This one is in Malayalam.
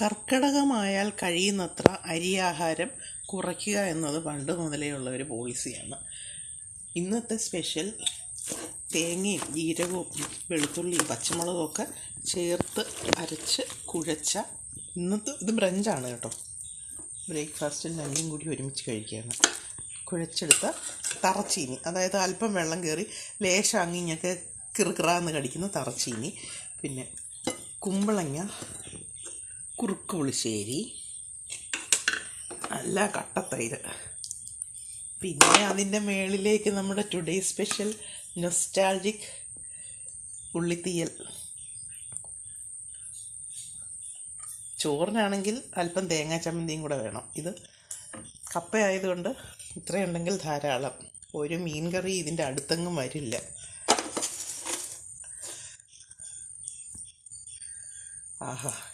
കർക്കിടകമായാൽ കഴിയുന്നത്ര അരിയാഹാരം കുറയ്ക്കുക എന്നത് പണ്ട് മുതലേ ഉള്ള ഒരു പോളിസിയാണ്. ഇന്നത്തെ സ്പെഷ്യൽ തേങ്ങയും ജീരകവും വെളുത്തുള്ളിയും പച്ചമുളകും ഒക്കെ ചേർത്ത് അരച്ച് കുഴച്ച ഇന്നത്തെ ഇത് ബ്രഞ്ചാണ് കേട്ടോ. ബ്രേക്ക്ഫാസ്റ്റും ലഞ്ചും കൂടി ഒരുമിച്ച് കഴിക്കുകയാണ്. കുഴച്ചെടുത്ത തറച്ചീനി അതായത് അല്പം വെള്ളം കയറി ലേശം അങ്ങിങ്ങൊക്കെ കിറുകിറാന്ന് കടിക്കുന്ന തറച്ചീനി പിന്നെ കുമ്പളങ്ങ കുറുക്ക് പുളിശ്ശേരി. നല്ല കട്ട തൈര് പിന്നെ അതിന്റെ മേളിലേക്ക് നമ്മുടെ ടുഡേ സ്പെഷ്യൽ നൊസ്റ്റാൾജിക് ഉള്ളിത്തീയൽ. ചോറിനാണെങ്കിൽ അല്പം തേങ്ങാ ചമ്മന്തിയും കൂടെ വേണം. ഇത് കപ്പ ആയതുകൊണ്ട് ഇത്രയുണ്ടെങ്കിൽ ധാരാളം. ഒരു മീൻ കറി ഇതിന്റെ അടുത്തെങ്ങും വരില്ല. ആഹാ.